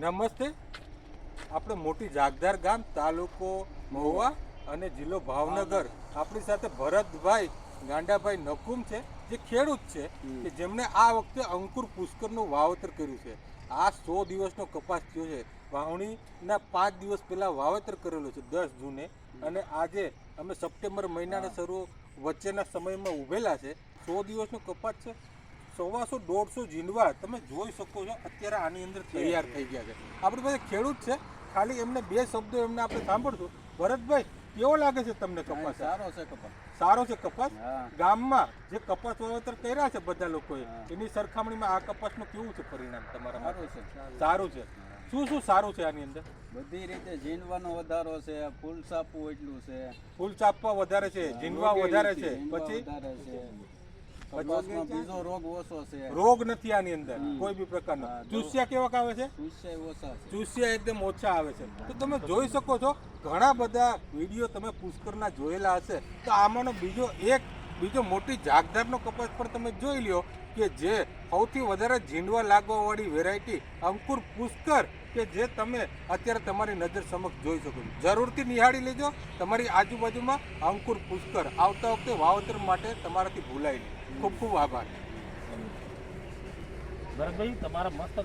નમસ્તે. આપણે મોટી જાગદાર ગામ તાલુકો મહુવા અને જિલ્લો ભાવનગર. આપણી સાથે ભરતભાઈ ગાંડાભાઈ નકુમ છે જે ખેડૂત છે કે જેમણે આ વખતે અંકુર પુષ્કરનું વાવેતર કર્યું છે. આ સો દિવસનો કપાસ થયો છે. વાવણીના પાંચ દિવસ પહેલાં વાવેતર કરેલું છે દસ જૂને. અને આજે અમે સપ્ટેમ્બર મહિનાના શરૂ વચ્ચેના સમયમાં ઊભેલા છે. સો દિવસનો કપાસ છે. સવાસો દોઢસો જીંડવા તમે જોઈ શકો છો અત્યારે આની અંદર તૈયાર થઈ ગયા છે. આપણી પાસે ખેડૂત છે ખાલી એમને બે શબ્દો એમને આપણે સાંભળશું. ભરતભાઈ કેવો લાગે છે તમને કપાસ? સારો છે કપાસ. સારો છે કપાસ? ગામમાં જે કપાસ વાવેતર કર્યા છે બધા લોકોએ એની સરખામણીમાં આ કપાસનું કેવું છે પરિણામ તમારા સારું છે સારું છે. શું શું સારું છે આની અંદર? બધી રીતે ઝીંડવાનો વધારો છે ફૂલ સાપવું એટલું છે. ફૂલ ચાપવા વધારે છે જીંડવા વધારે છે. પછી? છે. કપાસમાં બીજો રોગ ઓછો છે. રોગ નથી આની અંદર કોઈ બી પ્રકારનો. ચૂસ્યા કેવા આવે છે? ઓછા ચૂસ્યા એકદમ ઓછા આવે છે. તો તમે જોઈ શકો છો ઘણા બધા વીડિયો તમે પુષ્કરના જોયેલા હશે. તો આમાંનો બીજો એક બીજો મોટી જાગદારનો કપાસ પણ તમે જોઈ લ્યો. કે જે સૌથી વધારે ઝીંડવા લાગવાવાળી વેરાયટી અંકુર પુષ્કર કે જે તમે અત્યારે તમારી નજર સમક્ષ જોઈ શકો જરૂરથી નિહાળી લેજો. તમારી આજુબાજુમાં અંકુર પુષ્કર આવતા વખતે વાવતર માટે તમારાથી ભૂલાય નહીં. ખૂબ ખૂબ આભાર. ભરતભાઈ તમારા મસ્ત